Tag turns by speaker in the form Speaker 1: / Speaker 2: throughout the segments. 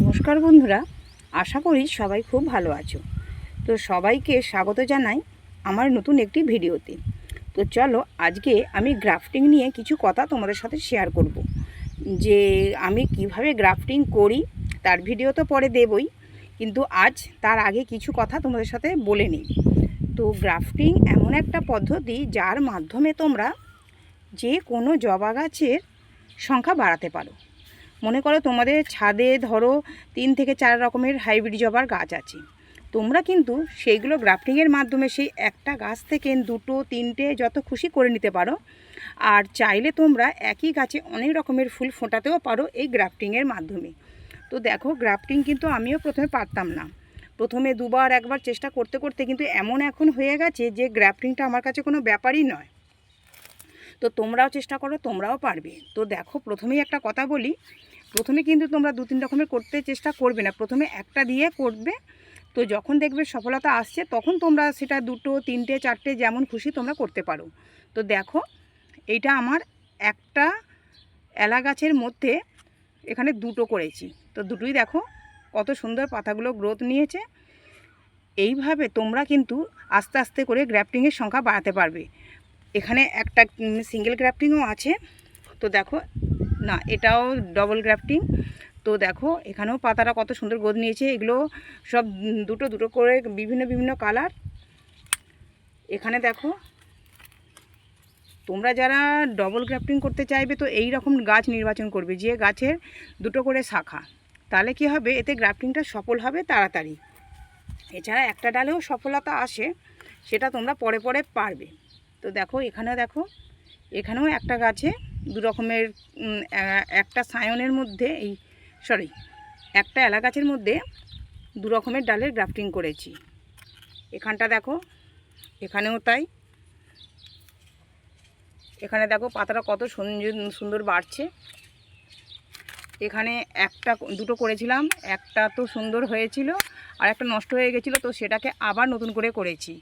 Speaker 1: নমস্কার বন্ধুরা, আশা করি সবাই খুব ভালো আছো। তো সবাইকে স্বাগত জানাই আমার নতুন একটি ভিডিওতে। তো চলো, আজকে আমি গ্রাফটিং নিয়ে কিছু কথা তোমাদের সাথে শেয়ার করব। যে আমি কীভাবে গ্রাফটিং করি, তার ভিডিও তো পরে দেবই, কিন্তু আজ তার আগে কিছু কথা তোমাদের সাথে বলে নিই। তো গ্রাফটিং এমন একটা পদ্ধতি যার মাধ্যমে তোমরা যে কোনো জবা গাছের সংখ্যা বাড়াতে পারো। মনে করো তোমাদের ছাদে ধরো তিন থেকে চার রকমের হাইব্রিড জবার গাছ আছে। তোমরা কিন্তু সেইগুলো গ্রাফটিংয়ের মাধ্যমে সেই একটা গাছ থেকে দুটো, তিনটে যত খুশি করে নিতে পারো। আর চাইলে তোমরা একই গাছে অনেক রকমের ফুল ফোটাতেও পারো এই গ্রাফটিংয়ের মাধ্যমে। তো দেখো, গ্রাফটিং কিন্তু আমিও প্রথমে পারতাম না। প্রথমে দুবার, একবার চেষ্টা করতে করতে কিন্তু এমন এখন হয়ে গেছে যে গ্রাফটিংটা আমার কাছে কোনো ব্যাপারই নয়। তো তোমরাও চেষ্টা করো, তোমরাও পারবে। তো দেখো, প্রথমেই একটা কথা বলি। প্রথমে কিন্তু তোমরা দু তিন রকমের করতে চেষ্টা করবে না। প্রথমে একটা দিয়ে করবে, তো যখন দেখবে সফলতা আসছে, তখন তোমরা সেটা দুটো, তিনটে, চারটে যেমন খুশি তোমরা করতে পারো। তো দেখো, এইটা আমার একটা এলা গাছের মধ্যে এখানে দুটো করেছি। তো দুটোই দেখো, কত সুন্দর পাতাগুলো গ্রোথ নিয়েছে। এইভাবে তোমরা কিন্তু আস্তে আস্তে করে গ্র্যাফটিংয়ের সংখ্যা বাড়াতে পারবে। এখানে একটা সিঙ্গেল গ্রাফটিংও আছে। তো দেখো, না, এটাও ডবল গ্রাফটিং তো দেখো, এখানেও পাতাটা কত সুন্দর গোদ নিয়েছে। এগুলো সব দুটো দুটো করে বিভিন্ন বিভিন্ন কালার এখানে দেখো, তোমরা যারা ডবল গ্রাফটিং করতে চাইবে, তো এই রকম গাছ নির্বাচন করবে। যে গাছের দুটো করে শাখা, তাহলে কি হবে? এতে গ্রাফটিংটা সফল হবে তাড়াতাড়ি। এছাড়া একটা ডালেও সফলতা আসে, সেটা তোমরা পরে পরে পারবে। তো দেখো, এখানে দেখো, এখানেও একটা গাছে দু রকমের একটা সায়নের মধ্যে এই সরি একটা এলা গাছের মধ্যে দু রকমের ডালের গ্রাফটিং করেছি। এখানটা দেখো, এখানেও তাই। এখানে দেখো, পাতাটা কত সুন্দর সুন্দর বাড়ছে। এখানে একটা, দুটো করেছিলাম, একটা তো সুন্দর হয়েছিল, আর একটা নষ্ট হয়ে গেছিল, তো সেটাকে আবার নতুন করে করেছি।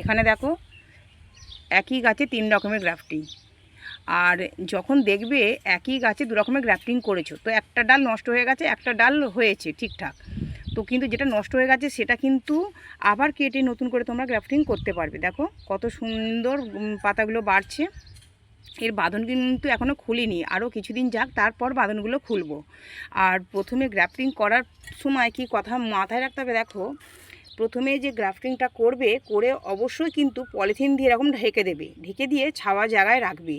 Speaker 1: এখানে দেখো, একই গাছে তিন রকমের গ্রাফটিং আর যখন দেখবে একই গাছে দু রকমের গ্রাফটিং করেছ, তো একটা ডাল নষ্ট হয়ে গেছে, একটা ডাল হয়েছে ঠিকঠাক। তো কিন্তু যেটা নষ্ট হয়ে গেছে, সেটা কিন্তু আবার কেটে নতুন করে তোমরা গ্রাফটিং করতে পারবে। দেখো, কত সুন্দর পাতাগুলো বাড়ছে। এর বাঁধন কিন্তু এখনও খুলিনি। আরও কিছুদিন যাক, তারপর বাঁধনগুলো খুলবো। আর প্রথমে গ্রাফটিং করার সময় কি কথা মাথায় রাখতে হবে? দেখো প্রথমে যে গ্রাফটিংটা করবে, করে অবশ্যই কিন্তু পলিথিন দিয়ে এরকম ঢেকে দেবে। ঢেকে দিয়ে ছাওয়া জায়গায় রাখবে।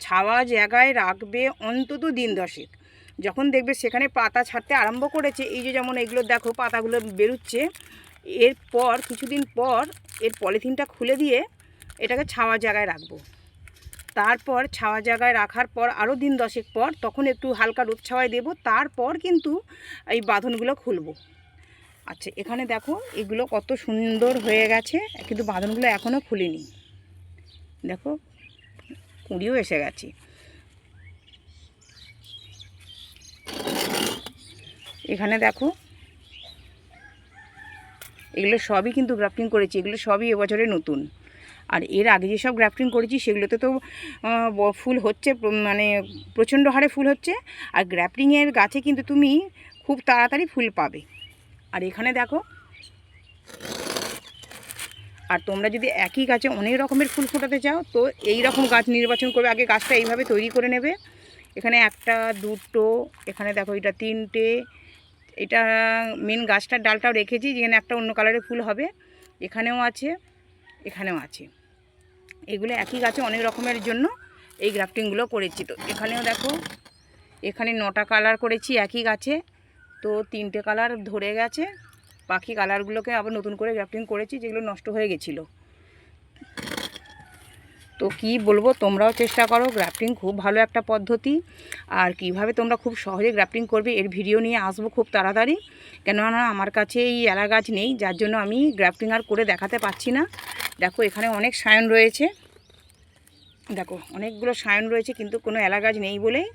Speaker 1: ছাওয়া জায়গায় রাখবে অন্তত দিন দশেক। যখন দেখবে সেখানে পাতা ছাড়তে আরম্ভ করেছে, এই যে যেমন এগুলো দেখো পাতাগুলো বেরোচ্ছে, এরপর, কিছুদিন পর এর পলিথিনটা খুলে দিয়ে এটাকে ছাওয়া জায়গায় রাখব। তারপর ছাওয়া জায়গায় রাখার পর আরও দিন দশেক পর তখন একটু হালকা রোদ ছাওয়ায় দেবো। তারপর কিন্তু এই বাঁধনগুলো খুলবো। আচ্ছা এখানে দেখো, এগুলো কত সুন্দর হয়ে গেছে, কিন্তু বাঁধনগুলো এখনও খুলিনি। দেখো, কুঁড়িও এসে গেছে। এখানে দেখো, এগুলো সবই কিন্তু গ্রাফটিং করেছি, এগুলো সবই এবছরে নতুন। আর এর আগে যেসব গ্রাফটিং করেছি, সেগুলোতে তো ফুল হচ্ছে মানে প্রচণ্ড হারে ফুল হচ্ছে, আর গ্রাফটিংয়ের গাছে কিন্তু তুমি খুব তাড়াতাড়ি ফুল পাবে। আর এখানে দেখো। আর তোমরা যদি একই গাছে অনেক রকমের ফুল ফোটাতে চাও, তো এই রকম গাছ নির্বাচন করবে। আগে গাছটা এইভাবে তৈরি করে নেবে। এখানে একটা, দুটো, এখানে দেখো এটা তিনটে, এটা মেন গাছটার ডালটাও রেখেছি, যেখানে একটা অন্য কালারের ফুল হবে। এখানেও আছে এখানেও আছে। এগুলো একই গাছে অনেক রকমের জন্য এই গ্রাফটিংগুলো করেছি। তো এখানেও দেখো, এখানে নটা কালার করেছি একই গাছে। তো তিনটে কালার ধরে গেছে। পাখি কালারগুলোকে আবার নতুন করে গ্রাফটিং করেছি, যেগুলো নষ্ট হয়ে গেছিল। তো কি বলব, তোমরাও চেষ্টা করো গ্রাফটিং খুব ভালো একটা পদ্ধতি। আর কীভাবে তোমরা খুব সহজে গ্রাফটিং করবে, এর ভিডিও নিয়ে আসব খুব তাড়াতাড়ি। কেননা আমার কাছে এই এলা গাছ নেই, যার জন্য আমি গ্রাফটিং আর করে দেখাতে পাচ্ছি না। দেখো, এখানে অনেক সায়ন রয়েছে। দেখো, অনেকগুলো সায়ন রয়েছে, কিন্তু কোনো এলা গাছ নেই বলেই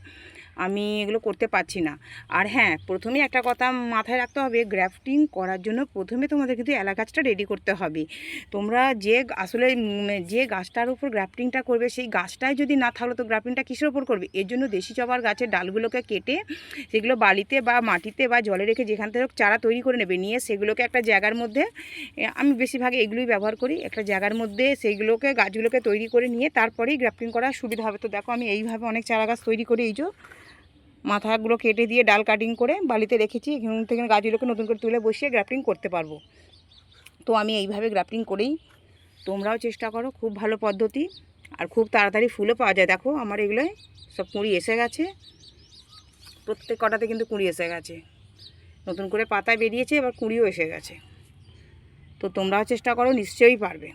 Speaker 1: আমি এগুলো করতে পারছি না। আর হ্যাঁ প্রথমে একটা কথা মাথায় রাখতে হবে গ্রাফটিং করার জন্য প্রথমে তোমাদের কিন্তু এলা গাছটা রেডি করতে হবে। তোমরা যে আসলে যে গাছটার উপর গ্রাফটিংটা করবে, সেই গাছটাই যদি না থাকল, তো গ্রাফটিংটা কিসের উপর করবে? এর জন্য দেশি চবার গাছের ডালগুলোকে কেটে, সেগুলো বালিতে বা মাটিতে বা জলে রেখে যেখান থেকে চারা তৈরি করে নেবে। নিয়ে সেগুলোকে একটা জায়গার মধ্যে আমি বেশিরভাগ এগুলোই ব্যবহার করি, একটা জায়গার মধ্যে সেইগুলোকে গাছগুলোকে তৈরি করে নিয়ে তারপরেই গ্রাফটিং করা সুবিধা হবে। তো দেখো আমি এইভাবে অনেক চারা গাছ তৈরি করে, এই যে মাথাগুলো কেটে দিয়ে ডাল কাটিং করে বালিতে রেখেছি। এখান থেকে গাছগুলোকে নতুন করে তুলে বসিয়ে গ্রাফটিং করতে পারব। তো আমি এইভাবে গ্রাফটিং করেই তোমরাও চেষ্টা করো, খুব ভালো পদ্ধতি। আর খুব তাড়াতাড়ি ফুলও পাওয়া যায়। দেখো, আমার এগুলোয় সব কুঁড়ি এসে গেছে। প্রত্যেক কটাতে কিন্তু কুঁড়ি এসে গেছে। নতুন করে পাতা বেরিয়েছে, এবার কুঁড়িও এসে গেছে। তো তোমরাও চেষ্টা করো, নিশ্চয়ই পারবে।